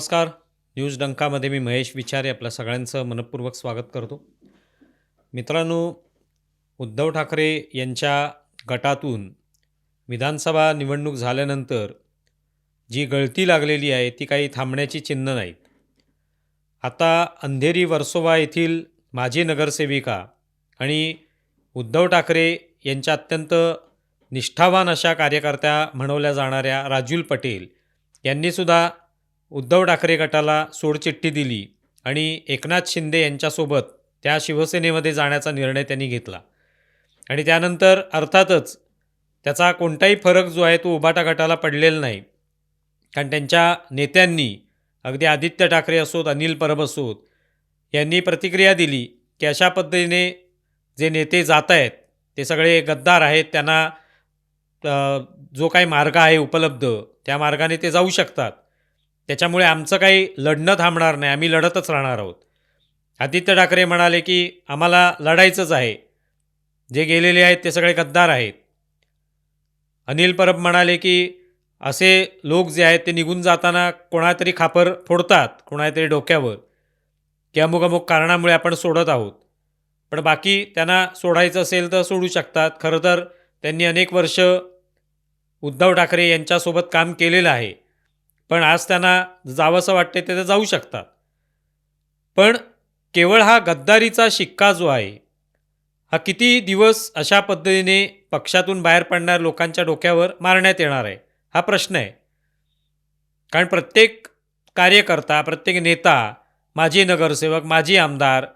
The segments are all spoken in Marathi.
नमस्कार. न्यूज डंकामध्ये मी महेश विचारे आपल्या सगळ्यांचं मनपूर्वक स्वागत करतो. मित्रांनो उद्धव ठाकरे यांच्या गटातून विधानसभा निवडणूक झाल्यानंतर जी गळती लागलेली आहे ती काही थांबण्याची चिन्ह नाहीत. आता अंधेरी वर्सोवा येथील माजी नगरसेविका आणि उद्धव ठाकरे यांच्या अत्यंत निष्ठावान अशा कार्यकर्त्या म्हणवल्या जाणाऱ्या राजूल पटेल यांनीसुद्धा उद्धव ठाकरे गटाला सोडचिठ्ठी दिली आणि एकनाथ शिंदे यांच्यासोबत त्या शिवसेनेमध्ये जाण्याचा निर्णय त्यांनी घेतला. आणि त्यानंतर अर्थातच त्याचा कोणताही फरक जो आहे तो उबाटा गटाला पडलेला नाही. कारण त्यांच्या नेत्यांनी अगदी आदित्य ठाकरे असोत अनिल परब असोत यांनी प्रतिक्रिया दिली की अशा पद्धतीने जे नेते जात आहेत ते सगळे गद्दार आहेत त्यांना जो काही मार्ग आहे उपलब्ध त्या मार्गाने ते जाऊ शकतात. त्याच्यामुळे आमचं काही लढणं थांबणार नाही. आम्ही लढतच राहणार आहोत. आदित्य ठाकरे म्हणाले की आम्हाला लढायचंच आहे. जे गेलेले आहेत ते सगळे गद्दार आहेत. अनिल परब म्हणाले की असे लोक जे आहेत ते निघून जाताना कोणातरी खापर फोडतात कोणातरी डोक्यावर. की अमुक अमुक कारणामुळे आपण सोडत आहोत. पण बाकी त्यांना सोडायचं असेल तर सोडू शकतात. खरं तर त्यांनी अनेक वर्ष उद्धव ठाकरे यांच्यासोबत काम केलेलं आहे. पण आज त्यांना जावंसं वाटते ते तर जाऊ शकतात. पण केवळ हा गद्दारीचा शिक्का जो आहे हा किती दिवस अशा पद्धतीने पक्षातून बाहेर पडणाऱ्या लोकांच्या डोक्यावर मारण्यात येणार आहे हा प्रश्न आहे. कारण प्रत्येक कार्यकर्ता प्रत्येक नेता माजी नगरसेवक माजी आमदार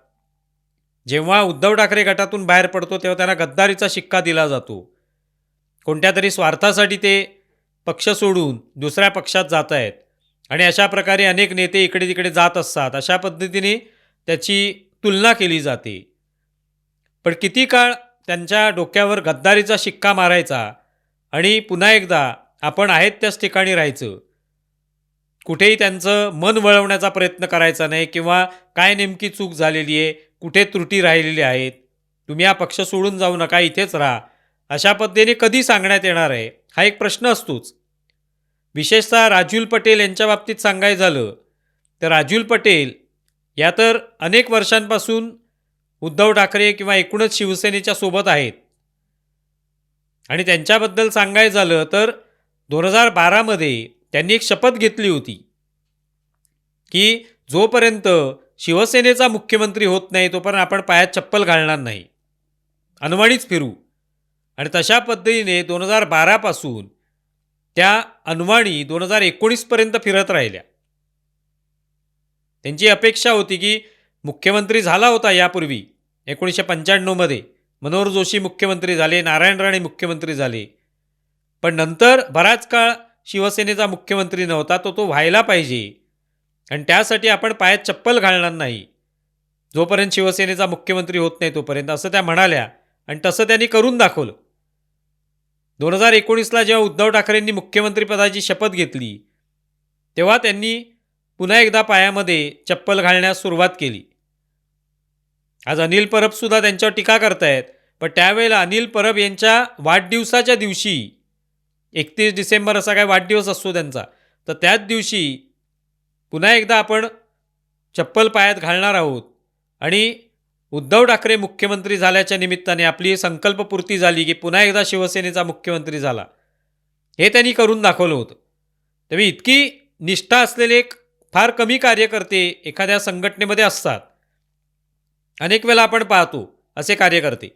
जेव्हा उद्धव ठाकरे गटातून बाहेर पडतो तेव्हा त्यांना गद्दारीचा शिक्का दिला जातो. कोणत्या तरी स्वार्थासाठी ते पक्ष सोडून दुसऱ्या पक्षात जात आहेत. आणि अशा प्रकारे अनेक नेते इकडे तिकडे जात असतात. अशा पद्धतीने त्याची तुलना केली जाते. पण किती काळ त्यांच्या डोक्यावर गद्दारीचा शिक्का मारायचा आणि पुन्हा एकदा आपण आहेत त्याच ठिकाणी राहायचं. कुठेही त्यांचं मन वळवण्याचा प्रयत्न करायचा नाही किंवा काय नेमकी चूक झालेली आहे कुठे त्रुटी राहिलेली आहेत तुम्ही हा पक्ष सोडून जाऊ नका इथेच राहा. अशा पद्धतीने कधी सांगण्यात येणार आहे? हा एक प्रश्न असतोच. विशेषतः राजूल पटेल यांच्या बाबतीत सांगायचं झालं तर राजूल पटेल या तर अनेक वर्षांपासून उद्धव ठाकरे किंवा एकूणच शिवसेनेच्या सोबत आहेत. आणि त्यांच्याबद्दल सांगायचं झालं तर दोन हजार बारामध्ये त्यांनी एक शपथ घेतली होती की जोपर्यंत शिवसेनेचा मुख्यमंत्री होत नाही तोपर्यंत आपण पायात चप्पल घालणार नाही. अनवाणीच फिरू. आणि तशा पद्धतीने दोन हजार बारापासून त्या अनवाणी दोन हजार एकोणीसपर्यंत फिरत राहिल्या. त्यांची अपेक्षा होती की मुख्यमंत्री झाला होता यापूर्वी एकोणीसशे पंच्याण्णवमध्ये मनोहर जोशी मुख्यमंत्री झाले नारायण राणे मुख्यमंत्री झाले. पण नंतर बराच काळ शिवसेनेचा मुख्यमंत्री नव्हता तो तो व्हायला पाहिजे. आणि त्यासाठी आपण पायात चप्पल घालणार नाही. जोपर्यंत शिवसेनेचा मुख्यमंत्री होत नाही तोपर्यंत असं त्या म्हणाल्या आणि तसं त्यांनी करून दाखवलं. दोन हजार एकोणीसला जेव्हा उद्धव ठाकरेंनी मुख्यमंत्रीपदाची शपथ घेतली तेव्हा त्यांनी पुन्हा एकदा पायामध्ये चप्पल घालण्यास सुरुवात केली. आज अनिल परबसुद्धा त्यांच्यावर टीका करतायत पण त्यावेळेला अनिल परब यांच्या वाढदिवसाच्या दिवशी एकतीस डिसेंबर असा काय वाढदिवस असतो त्यांचा तर त्याच दिवशी पुन्हा एकदा आपण चप्पल पायात घालणार आहोत. आणि उद्धव ठाकरे मुख्यमंत्री झाल्याच्या निमित्ताने आपली संकल्पपूर्ती झाली की पुन्हा एकदा शिवसेनेचा मुख्यमंत्री झाला. हे त्यांनी करून दाखवलं होतं. तेव्हा इतकी निष्ठा असलेले एक फार कमी कार्यकर्ते एखाद्या संघटनेमध्ये असतात. अनेक वेळा आपण पाहतो असे कार्यकर्ते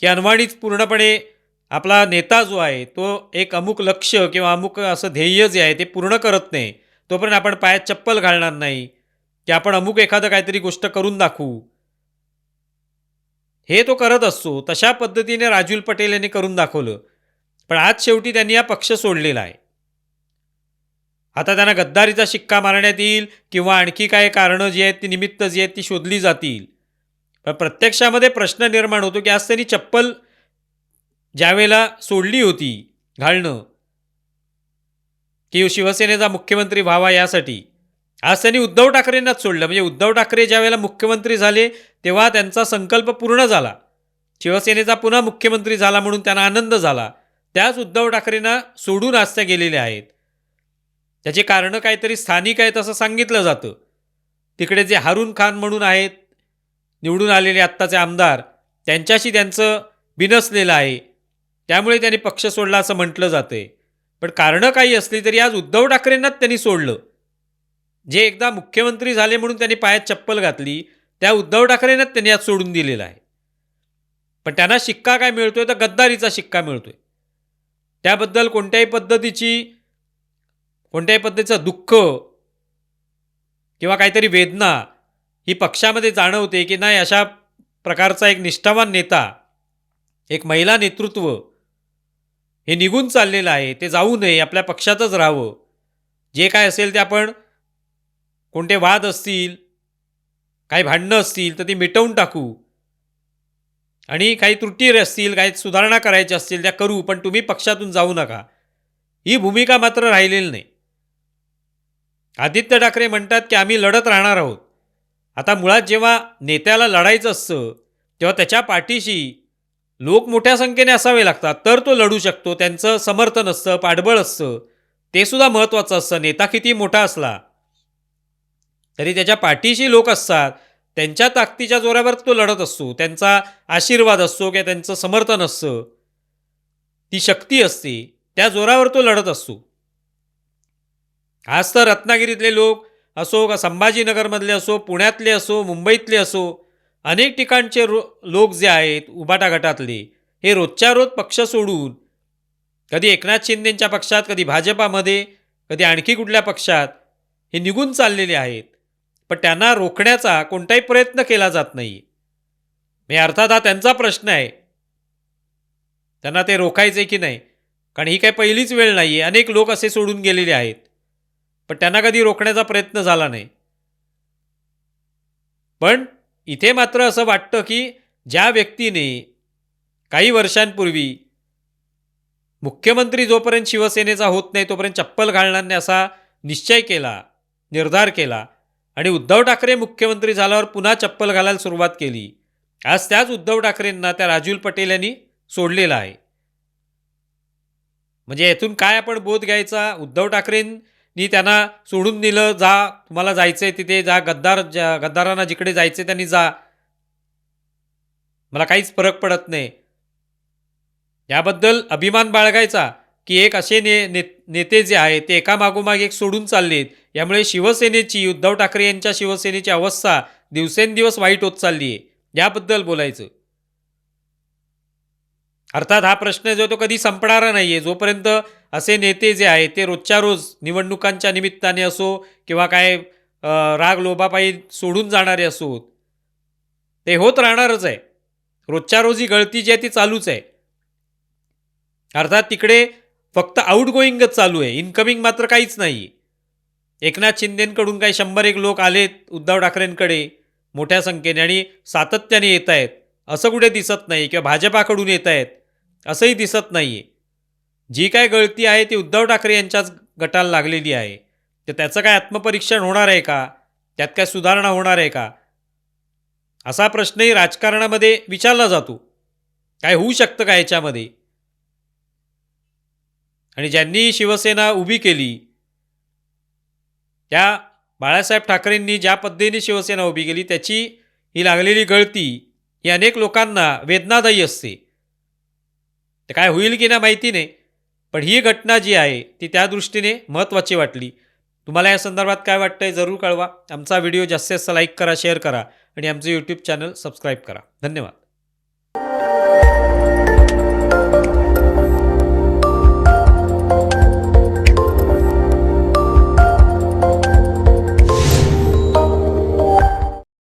की अनवाणीच पूर्णपणे आपला नेता जो आहे तो एक अमुक लक्ष किंवा अमुक असं ध्येय जे आहे ते पूर्ण करत नाही. तोपर्यंत आपण पायात चप्पल घालणार नाही. की आपण अमुक एखादं काहीतरी गोष्ट करून दाखवू. हे तो करत असतो तशा पद्धतीने राजूल पटेल यांनी करून दाखवलं. पण आज शेवटी त्यांनी हा पक्ष सोडलेला आहे. आता त्यांना गद्दारीचा शिक्का मारण्यात येईल किंवा आणखी काय कारणं जी आहेत ती निमित्त जी आहेत ती शोधली जातील. पण प्रत्यक्षामध्ये प्रश्न निर्माण होतो की आज त्यांनी चप्पल ज्यावेळेला सोडली होती घालणं की शिवसेनेचा मुख्यमंत्री व्हावा यासाठी. आज त्यांनी उद्धव ठाकरेंनाच सोडलं. म्हणजे उद्धव ठाकरे ज्यावेळेला मुख्यमंत्री झाले तेव्हा त्यांचा संकल्प पूर्ण झाला. शिवसेनेचा पुन्हा मुख्यमंत्री झाला म्हणून त्यांना आनंद झाला. त्याच उद्धव ठाकरेंना सोडून आज त्या गेलेल्या आहेत. त्याची कारणं काहीतरी स्थानिक आहेत असं सांगितलं जातं. तिकडे जे हारून खान म्हणून आहेत निवडून आलेले आत्ताचे आमदार त्यांच्याशी त्यांचं बिनसलेलं आहे. त्यामुळे त्यांनी पक्ष सोडला असं म्हटलं जातंय. पण कारणं काही असली तरी आज उद्धव ठाकरेंनाच त्यांनी सोडलं. जे एकदा मुख्यमंत्री झाले म्हणून त्यांनी पायात चप्पल घातली त्या उद्धव ठाकरेंनाच त्यांनी आज सोडून दिलेला आहे. पण त्यांना शिक्का काय मिळतोय? तर गद्दारीचा शिक्का मिळतोय. त्याबद्दल कोणत्याही पद्धतीची कोणत्याही पद्धतीचं दुःख किंवा काहीतरी वेदना ही पक्षामध्ये जाणवते की नाही अशा प्रकारचा एक निष्ठावान नेता एक महिला नेतृत्व हे निघून चाललेलं आहे. ते जाऊ नये आपल्या पक्षातच राहावं. जे काय असेल ते आपण कोणते वाद असतील काही भांडणं असतील तर ती मिटवून टाकू. आणि काही त्रुटी असतील काही सुधारणा करायच्या असतील त्या करू पण तुम्ही पक्षातून जाऊ नका. ही भूमिका मात्र राहिलेली नाही. आदित्य ठाकरे म्हणतात की आम्ही लढत राहणार आहोत. आता मुळात जेव्हा नेत्याला लढायचं असतं तेव्हा त्याच्या पाठीशी लोक मोठ्या संख्येने असावे लागतात. तर तो लढू शकतो. त्यांचं समर्थन असतं पाठबळ असतं. ते सुद्धा महत्त्वाचं असतं. नेता किती मोठा असला तरी त्याच्या पाठीशी लोक असतात. त्यांच्या ताकदीच्या जोरावर तो लढत असतो. त्यांचा आशीर्वाद असतो किंवा त्यांचं समर्थन असतं. ती शक्ती असते. त्या जोरावर तो लढत असतो. आज तर रत्नागिरीतले लोक असो का संभाजीनगरमधले असो पुण्यातले असो मुंबईतले असो अनेक ठिकाणचे रो लोक जे आहेत उबाटा गटातले हे रोजच्या रोज पक्ष सोडून कधी एकनाथ शिंदेंच्या पक्षात कधी भाजपामध्ये कधी आणखी कुठल्या पक्षात हे निघून चाललेले आहेत. पण त्यांना रोखण्याचा कोणताही प्रयत्न केला जात नाही. म्हणजे अर्थात हा त्यांचा प्रश्न आहे. त्यांना ते रोखायचे की नाही? कारण ही काही पहिलीच वेळ नाही आहे अनेक लोक असे सोडून गेलेले आहेत. पण त्यांना कधी रोखण्याचा प्रयत्न झाला नाही. पण इथे मात्र असं वाटतं की ज्या व्यक्तीने काही वर्षांपूर्वी मुख्यमंत्री जोपर्यंत शिवसेनेचा होत नाही तोपर्यंत चप्पल घालणार नाही असा निश्चय केला निर्धार केला आणि उद्धव ठाकरे मुख्यमंत्री झाल्यावर पुन्हा चप्पल घालायला सुरुवात केली. आज त्याच उद्धव ठाकरेंना त्या राजूल पटेल यांनी सोडलेला आहे. म्हणजे यातून काय आपण बोध घ्यायचा? उद्धव ठाकरेंनी त्यांना सोडून दिलं जा तुम्हाला जायचं आहे तिथे जा गद्दार ज्या गद्दारांना जिकडे जायचं त्यांनी जा. मला काहीच फरक पडत नाही. याबद्दल अभिमान बाळगायचा. की एक असे ने नेते जे आहेत ते एकामागोमाग एक सोडून चाललेत. यामुळे शिवसेनेची उद्धव ठाकरे यांच्या शिवसेनेची अवस्था दिवसेंदिवस वाईट होत चालली आहे. याबद्दल बोलायचं. अर्थात हा प्रश्न जो तो कधी संपणारा नाही आहे जोपर्यंत असे नेते जे आहेत ते रोजच्या रोज निवडणुकांच्या निमित्ताने असो किंवा काय राग लोभापायी सोडून जाणारे असोत ते होत राहणारच आहे. रोजच्या रोज ही गळती जी आहे ती चालूच आहे. अर्थात तिकडे फक्त आउटगोईंगच चालू आहे. इनकमिंग मात्र काहीच नाही. एकनाथ शिंदेंकडून काही शंभर एक लोक आलेत उद्धव ठाकरेंकडे मोठ्या संख्येने आणि सातत्याने येत आहेत. असं कुठे दिसत नाही किंवा भाजपाकडून येत आहेत असंही दिसत नाही आहे जी काय गळती आहे ती उद्धव ठाकरे यांच्याच गटाला लागलेली आहे. तर त्याचं काय आत्मपरीक्षण होणार आहे का? त्यात काय सुधारणा होणार आहे का? असा प्रश्नही राजकारणामध्ये विचारला जातो. काय होऊ शकतं का याच्यामध्ये? आणि ज्यांनी शिवसेना उभी केली त्या बाळासाहेब ठाकरेंनी ज्या पद्धतीने शिवसेना उभी केली त्याची ही लागलेली गळती ही अनेक लोकांना वेदनादायी असते. ते काय होईल की ना माहिती नाही पण ही घटना जी आहे ती त्या दृष्टीने महत्त्वाची वाटली. तुम्हाला या संदर्भात काय वाटतंय जरूर कळवा. आमचा व्हिडिओ जास्तीत जास्त लाईक करा शेअर करा आणि आमचं यूट्यूब चॅनल सबस्क्राईब करा. धन्यवाद.